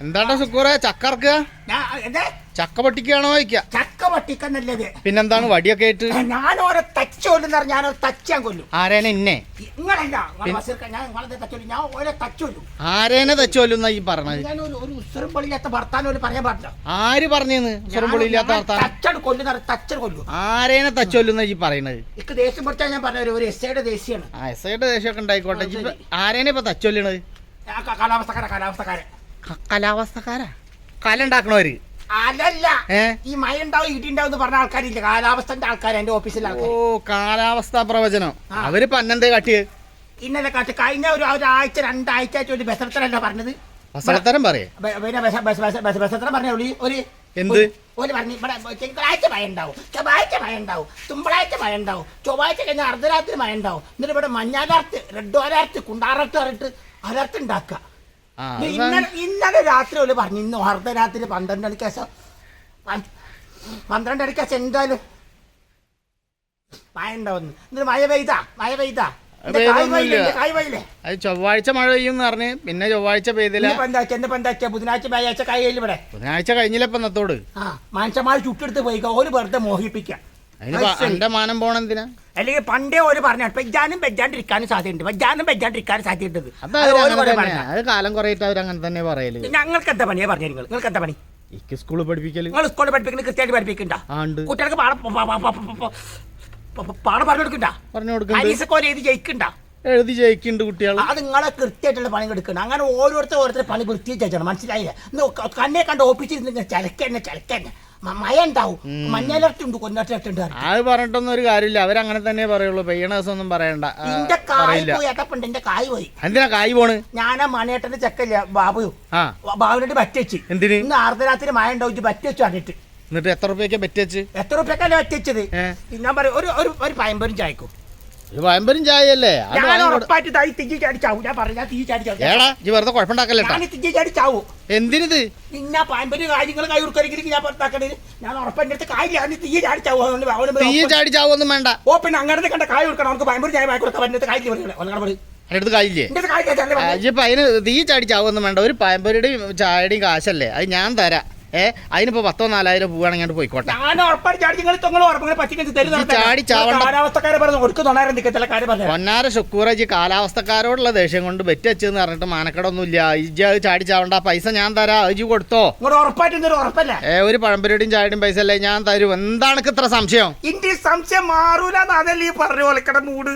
എന്താണ്ടാ സുക്കൂറെ? ചക്കർക്ക് ചക്ക പൊട്ടിക്കുകയാണോ ചക്ക പൊട്ടിക്കുന്നല്ലത് പിന്നെന്താണ് വടിയൊക്കെ ആയിട്ട്? ഞാൻ ഓരോ തച്ച് കൊല്ലുന്ന ഞാൻ ഒരു തച്ചാൻ കൊല്ലും. ആരേനെ ഇന്നെ? നിങ്ങളല്ല ഞാൻ നിങ്ങളെ തച്ചു ഞാൻ ഓരോ തച്ചു കൊല്ലും. ആരേനെ തച്ചോല്ലുന്ന ഈ പറഞ്ഞത്? ഞാൻ ഒരു ഒരു ഉത്തരം പൊളിയാത്ത ഭർത്താനം ഒരു പറയാൻ പാടില്ല. ആര് പറഞ്ഞെന്ന്? സ്വരംപൊളിയില്ലാത്ത ഭർത്താൻ തച്ചട് കൊല്ലുന്ന തച്ചട് കൊല്ലും ആരേനെ തച്ചോല്ലുന്ന ഈ പറയണത്? എനിക്ക് ദേഷ്യം പിടിച്ചാൽ ഞാൻ പറഞ്ഞ ഒരു എസ് ഐയുടെ ദേശീയാണ് ആ എസ് ഐയുടെ ദേശമൊക്കെ ഉണ്ടായിക്കോട്ടെ. ഇജ്ജ് ഇപ്പൊ ആരേനെ ഇപ്പൊ തച്ചൊല്ലണത് ഞാൻ ക- കാലാവസ്ഥക്കാരെ കാലാവസ്ഥക്കാരെ. ക- കലാവസ്ഥക്കാരാ? കല ഉണ്ടാക്കണവര്. അല്ലല്ല ഈ മഴ ഉണ്ടാവും ഇടിണ്ടാവും എന്ന് പറഞ്ഞ ആൾക്കാരില്ല? കാലാവസ്ഥന്റെ ആൾക്കാർ എന്റെ ഓഫീസിലെ ഓ കാലാവസ്ഥ പ്രവചനം. അവർ പന്നെന്തേ കാട്ടിയത് ഇന്നലെ കാട്ടി കഴിഞ്ഞ ഒരു ഒരാഴ്ച രണ്ടാഴ്ച ആയിട്ട് ഒരു പറഞ്ഞത്? വസളത്തരം പറയേ. ബ- പിന്നെ ബസ- ബസ- ബസ- ബസ- ബസറത്തലം പറഞ്ഞ ഒരു എന്ത്? ഒരു- ഒരു പറഞ്ഞു ഇവിടെ തിങ്കളാഴ്ച മഴ ഉണ്ടാവും ചൊവ്വാഴ്ച മഴ ഉണ്ടാവും തുമ്പളാഴ്ച മഴ ഉണ്ടാവും ചൊവ്വാഴ്ച കഴിഞ്ഞ അർദ്ധരാത്രി മഴ ഉണ്ടാവും എന്നിട്ട് ഇവിടെ മഞ്ഞാലർത്ത് റെഡ് അലർട്ട് കുണ്ടാറത്ത് പറഞ്ഞിട്ട് അലർട്ട് ഉണ്ടാക്കുക. ഇന്നലെ ഇന്നലെ രാത്രി ഒരു പറഞ്ഞു ഇന്ന് അർദ്ധരാത്രി പന്ത്രണ്ട് മണിക്ക് ശേഷം പന്ത്രണ്ട് മണിക്ക് ശേഷം എന്തായാലും മഴ ഉണ്ടാവുന്നു. എന്നിട്ട് മഴ പെയ്താ മഴ പെയ്താ. അത് ചൊവ്വാഴ്ച മഴ പെയ്യും പറഞ്ഞ് പിന്നെ ചൊവ്വാഴ്ച പെയ്തില്ല. ബുധനാഴ്ച വ്യാഴാഴ്ച കായയിൽ ബുധനാഴ്ച കഴിഞ്ഞില്ല ഇപ്പൊ ഇന്നത്തോട് ആ മനുഷ്യന്മാർ ചുട്ടെടുത്ത് പോയിക്കോ ഒരു വെറുതെ മോഹിപ്പിക്കാം. എന്റെ മാനം പോണെന്തിനാ അല്ലെങ്കിൽ പണ്ടേ ഒരു പറഞ്ഞു ബെജാനും ബെജാണ്ടിരിക്കാനും സാധ്യതയുണ്ട്. ബെജാനും ബെജാണ്ടിരിക്കാനും സാധ്യതയുണ്ട്. അത് ഓര് കാലം കുറയിട്ട് അവർ അങ്ങനെ തന്നെ പറയൽ. ഞങ്ങൾക്ക് എന്താ പണിയാ പറഞ്ഞു നിങ്ങൾ നിങ്ങൾക്ക് എന്താ പണി? എനിക്ക് സ്കൂളിൽ പഠിപ്പിക്കൽ. നിങ്ങൾ സ്കൂളിൽ പഠിപ്പിക്കുന്നത് കൃത്യമായിട്ട് പഠിപ്പിക്കണ്ട. കുട്ടികൾക്ക് പാട പാട പറഞ്ഞു കൊടുക്കണ്ട. പറഞ്ഞു കൊടുക്കണ്ട. എഴുതി ജയിക്കണ്ട. എഴുതി ജയിക്കുന്നുണ്ട് കുട്ടികൾ അത് നിങ്ങളെ കൃത്യമായിട്ടുള്ള പണി എടുക്കണം അങ്ങനെ ഓരോരുത്തർ ഓരോരുത്തർ പണി വൃത്തിയായി ചെയ്യണം മനസ്സിലായില്ല? കണ്ണെ കണ്ട് ഓപ്പിച്ചിരുന്നു ചലക്കന്നെ ചലക്കന്നെ. മഴ ഉണ്ടാവും ഉണ്ട് അത് പറഞ്ഞിട്ടൊന്നും ഒരു കാര്യമില്ല. അവരങ്ങനെ തന്നെ പറയുള്ളൂ. പെയ്യണ ദിവസം ഒന്നും പറയണ്ട. എന്റെ കായ് പോയി അതപ്പണ്ട്. എന്റെ കായ് പോയി. എന്തിനാ കായ് പോണ്? ഞാൻ ആ മണിയേട്ടന്റെ ചെക്കല്ല ബാബു. ബാബുവിനോട് ബറ്റച്ച് എന്തിന്? ഇന്ന് അർദ്ധരാത്രി മഴ ഉണ്ടാവും പറ്റിച്ചു അറിഞ്ഞിട്ട് എന്നിട്ട് എത്ര റുപ്യക്ക് പറ്റിച്ച് എത്ര റുപ്യക്കല്ലേ ബറ്റച്ചത് ഏ? ഞാൻ പറയും ഒരു ഒരു പയമ്പരും ചായക്കും. വയമ്പരും ചായയല്ലേ? തായി ഏടാ വെറുതെ കുഴപ്പമുണ്ടാക്കല്ലേട്ടാ? എന്തിനിത്? കൈ കൊടുക്കണമെങ്കിൽ ഞാൻ പുറത്താക്കണത്. ഞാൻ ഉറപ്പായിട്ട് അടുത്ത് കായ് ഞാൻ തീ ചാടി ചാവും അതുകൊണ്ട് അവന് തീ ചാടി ചാവൊന്നും വേണ്ട. ഓ പിന്നെ അങ്ങനത്തെ കണ്ട കായ് കൊടുക്കണം. നമുക്ക് പയമ്പര് ചായ അടുത്ത് കായില്ലേ ചാടി അതിന് തീ ചാടി ചാവൊന്നും വേണ്ട. ഒരു പയമ്പരുടെയും ചായയുടെയും കാശല്ലേ? അത് ഞാൻ തരാം. ഏ അതിനിപ്പോ പത്തോ നാലായിരം പോവുകയാണെങ്കിൽ അങ്ങോട്ട് പോയിക്കോട്ടെ. ചാടി പൊന്നാര ഷുക്കൂറജി കാലാവസ്ഥക്കാരോടുള്ള ദേഷ്യം കൊണ്ട് വെച്ചെന്ന് പറഞ്ഞിട്ട് മാനക്കടൊന്നുമില്ല. ഇജ്ജി അത് ചാടി ചാവണ്ട. പൈസ ഞാൻ തരാം. അജി കൊടുത്തോ. ഏ ഒരു പഴംപരിയുടെയും ചാടിയും പൈസ അല്ലേ ഞാൻ തരും. എന്താണ് ഇത്ര സംശയം? സംശയം മാറൂല അതല്ലേ ഈ പറഞ്ഞു ഒലക്കട മൂട്.